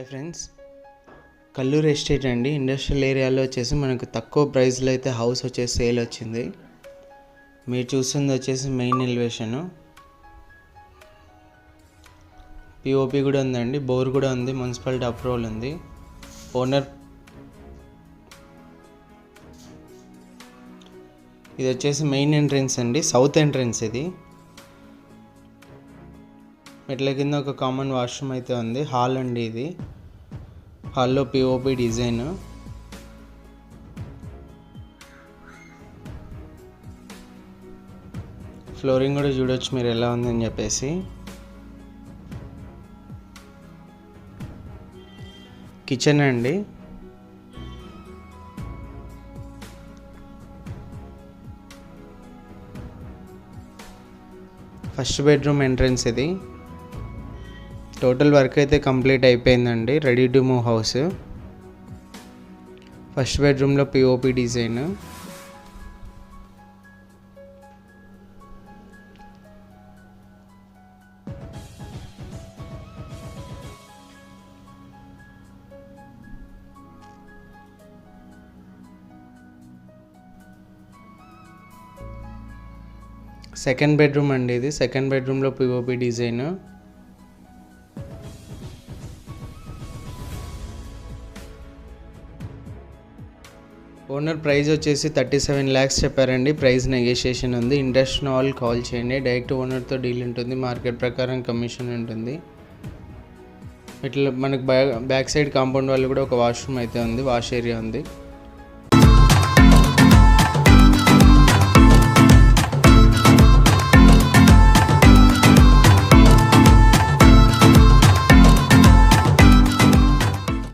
Hi friends. Kalluru estate అండి. Industrial ఏరియాలో వచ్చేసి మనకు తక్కువ ప్రైస్లో అయితే హౌస్ వచ్చేసి సేల్ వచ్చింది. మీరు చూస్తుంది వచ్చేసి మెయిన్ ఎలివేషన్. పిఓపి కూడా ఉందండి. బోర్ కూడా ఉంది. మున్సిపాలిటీ అప్రూవల్ ఉంది. ఓనర్ ఇది వచ్చేసి మెయిన్ ఎంట్రన్స్ అండి. సౌత్ ఎంట్రన్స్ ఇది. మెట్ల కింద ఒక కామన్ వాష్రూమ్ అయితే ఉంది. హాల్ అండి ఇది. హాల్లో పిఓపి డిజైన్. ఫ్లోరింగ్ కూడా చూడొచ్చు మీరు ఎలా ఉందని చెప్పేసి. కిచెన్ అండి. ఫస్ట్ బెడ్రూమ్ ఎంట్రన్స్ ఇది. టోటల్ వర్క్ అయితే కంప్లీట్ అయిపోయిందండి. Ready to move house first బెడ్రూమ్లో పిఓపి డిజైన్ సెకండ్ బెడ్రూమ్ అండి ఇది. సెకండ్ బెడ్రూమ్లో పిఓపి డిజైన్ ఓనర్ ప్రైస్ వచ్చేసి థర్టీ సెవెన్ ల్యాక్స్ చెప్పారండి. ప్రైస్ నెగోషియేషన్ ఉంది. ఇంట్రెస్ట్ ఆల్ వాళ్ళు కాల్ చేయండి. డైరెక్ట్ ఓనర్తో డీల్ ఉంటుంది. మార్కెట్ ప్రకారం కమిషన్ ఉంటుంది. ఇట్లా మనకు బ్యాక్ సైడ్ కాంపౌండ్ వాళ్ళు కూడా ఒక వాష్రూమ్ అయితే ఉంది. వాష్ ఏరియా ఉంది.